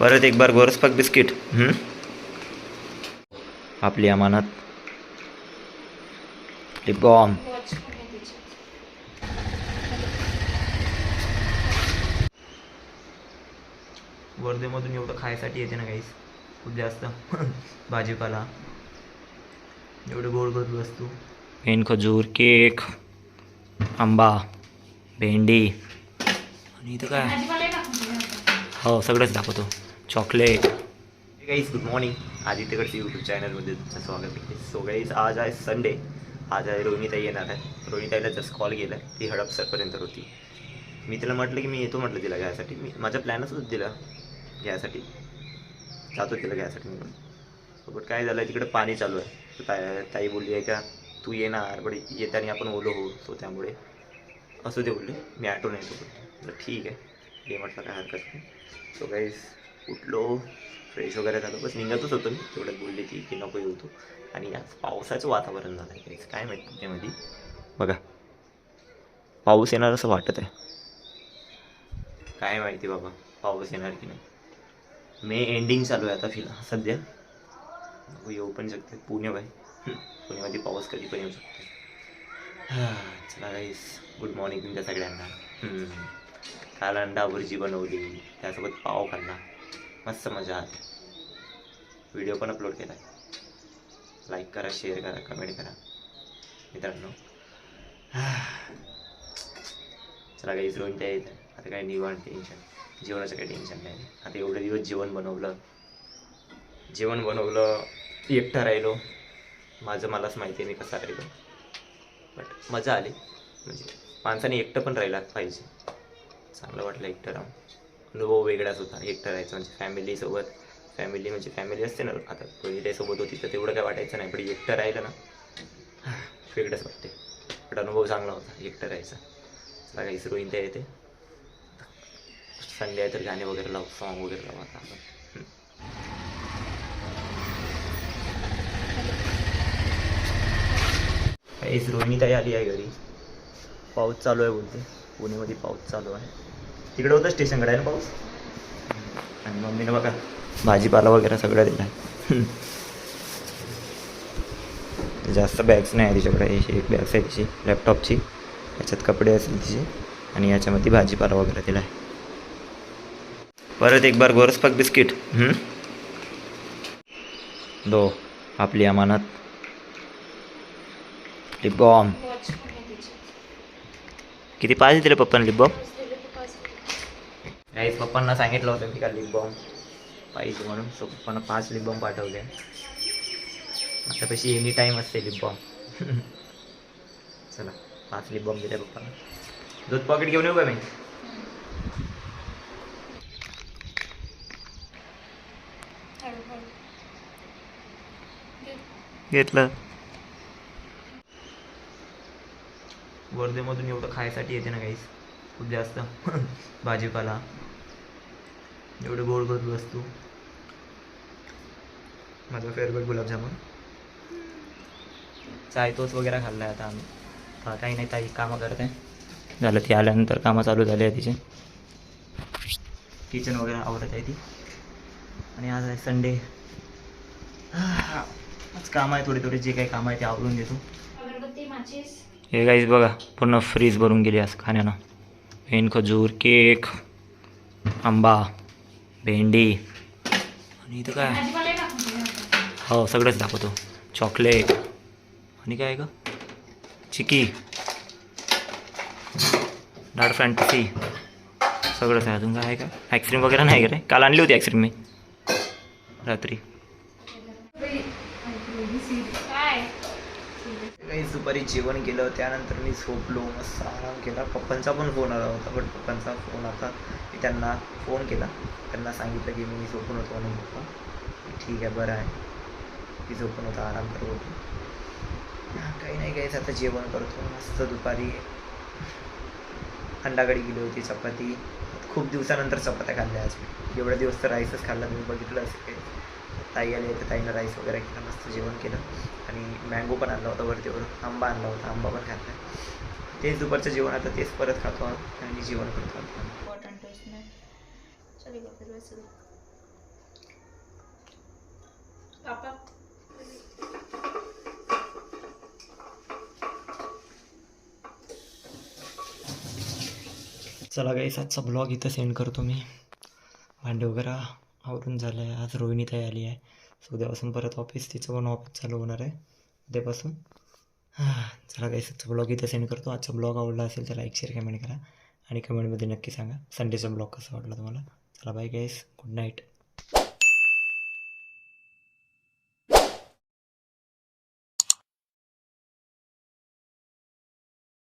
परत एक बार गोरस पाक बिस्किट? आपली अमानत. लिप बॉम वर्धेमधून एवढं खायसाठी येते ना काहीच खूप जास्त. भाजीपाला. एवढं गोड गोड वस्तू. पेन खजूर केक आंबा भेंडी. आणि इथं काय? हो सगळंच दाखवतो. चॉकलेट. गाईज गुड मॉर्निंग आदित्यकडचे यूट्यूब चॅनलमध्ये तुमचं स्वागत आहे सो गाईज आज आहे संडे आज आहे रोहिणीताई येणार आहे रोहिणीताईला जस्ट कॉल केला आहे ती हडपसरपर्यंत होती. मी तिला म्हटलं की मी येतो म्हटलं तिला घ्यायसाठी. मी माझा प्लॅनच होता तिला घ्यायसाठी. जातो तिला घ्यायसाठी मी पण सोबत काय झालं तिकडे पाणी चालू आहे. ताई ताई बोलली आहे का तू येणार बट येताना आपण ओलो हो सो त्यामुळे असू दे बोलले. मी ॲटोन येतो. बोलले ठीक आहे. हे म्हटलं काय हरकत नाही. सो गाईज उठलो फ्रेश वगैरे झालो. बस निघतच होतो मी. तेवढ्यात बोलली ती की नको येऊ तू. आणि आज पावसाचं वातावरण झालं आहे काय माहिती पुण्यामध्ये बघा. पाऊस येणार असं वाटत आहे. काय माहिती बाबा पाऊस येणार की नाही. मे एंडिंग चालू आहे आता फिलहाल. सध्या. नको येऊ पण शकते. पुणे बाय पुण्यामध्ये पाऊस कधी पण येऊ शकते. चला गाईस गुड मॉर्निंग तुमच्या सगळ्यांना. काल अंडा भुर्जी बनवली. त्यासोबत पाव खाल्ला. मस्त मजा आली. व्हिडिओ पण अपलोड केला. लाईक करा शेअर करा कमेंट करा. मित्रांनो. चला काही रोहित त्या आता काही निवाण टेन्शन जेवणाचं काही टेन्शन नाही. आता एवढे दिवस जेवण बनवलं. जेवण बनवलं एकटा राहिलो. माझं मलाच माहिती आहे मी कसा राहिलो. बट मजा आली. म्हणजे माणसाने एकटं पण राहिला पाहिजे. चांगलं वाटलं एकटं राहून. अनुभव वेगळाच होता. एकटं राहायचं म्हणजे फॅमिलीसोबत फॅमिली म्हणजे फॅमिली असते ना. आता कोणी होती तर तेवढं काय वाटायचं नाही पण एकटं राहिलं ना वेगळंच वाटते. पण अनुभव चांगला होता एकटं राहायचा. चला काही रोईन त्या येते संडे आहे तर गाणे वगैरे लावू सॉन्ग वगैरे लावू आता आपण. रोहिणी ताई आली आहे घरी. पाऊस चालू आहे बोलते. पुणेमध्ये पाऊस चालू आहे. तिकडे होतं स्टेशनकडे आहे ना पाऊस? आणि मम्मीनं बघा भाजीपाला वगैरे सगळं दिलं जास्त बॅग्स नाही आहे तिच्याकडे ही एक बॅग्स आहे तिची लॅपटॉपची याच्यात कपडे असेल तिचे. आणि याच्यामध्ये भाजीपाला वगैरे दिला आहे. परत एक बार गोरस पाक बिस्किट? दो आपली अमानत. लिप बॉम वॉच पण आहे त्याच्यात किती पाच दिले पप्पाने लिप बॉम दिले तर पाच काहीच पप्पांना सांगितलं होतं की का लिप बॉम पाहिजे म्हणून. सो पप्पांना पाच लिप बॉम पाठवले. आतापाशी एनी टाईम असते लिप बॉम चला पाच लिप बॉम दिले पप्पांना. दूध पॉकेट घेऊन येऊ का मी. घेतलं. वर्धेमधून एवढं खायसाठी येते ना काहीच खूप जास्त. भाजीपाला. एवढं गोड गोड वस्तू. माझा फेवरेट गुलाबजामुन. चाय तोच वगैरे खाल्ला आहे आता आम्ही. काही नाही ताई कामं करते. झालं ती आल्यानंतर कामं चालू झाली आहे तिचे. किचन वगैरे आवडत आहे ती. आणि आज आहे संडे आज काम आहे थोडे थोडे जे काही काम आहे ते आवरून देतो. हे काहीच बघा पूर्ण फ्रीज भरून गेली आज खाण्यानं. पेन खजूर केक आंबा. भेंडी. आणि इथं काय? हो सगळंच दाखवतो. चॉकलेट. आणि काय का चिकी डाळ फॅन्टसी. सगळंच आहे अजून. काय आहे का आईस्क्रीम वगैरे नाही का रे. काल आणली होती आईस्क्रीम मी. रात्री. काही दुपारी जेवण केलं त्यानंतर मी झोपलो मस्त आराम केला. पप्पांचा पण फोन आला होता बट पप्पांचा फोन आता मी त्यांना फोन केला. त्यांना सांगितलं की मी झोपून होतो म्हणून पप्पा. ठीक आहे बरं आहे. मी झोपून होता आराम करत होतो. काही नाही काहीच आता जेवण करतो. मस्त दुपारी अंडाकडी गेली होती चपाती. खूप दिवसानंतर चपात्या खाल्ल्या आज. एवढ्या दिवस तर राईसच खाल्ला मी बघितलं असं काही ताई आली तर ताईनं राईस वगैरे केलं मस्त जेवण केलं. आणि मँगो पण आणला होता वरतीवर आंबा आणला होता आंबा पण खाल्ला तेच दुपारचं जेवण आता तेच परत खातो आणि जेवण करतो कापा चला गाईस आजचा ब्लॉग इथं सेंड करतो मी. भांडे वगैरे. आवरून झालं आहे आज रोहिणी ताई आली आहे. सो उद्यापासून परत ऑफिस तिचं पण ऑफिस चालू होणार आहे. उद्यापासून. हां चला गाईस आजचा ब्लॉग इथं सेंड करतो. आजचा ब्लॉग आवडला असेल तर लाईक शेअर कमेंट करा. आणि कमेंटमध्ये नक्की सांगा. संडेचा ब्लॉग कसा वाटला तुम्हाला? चला बाय गाईस गुड नाईट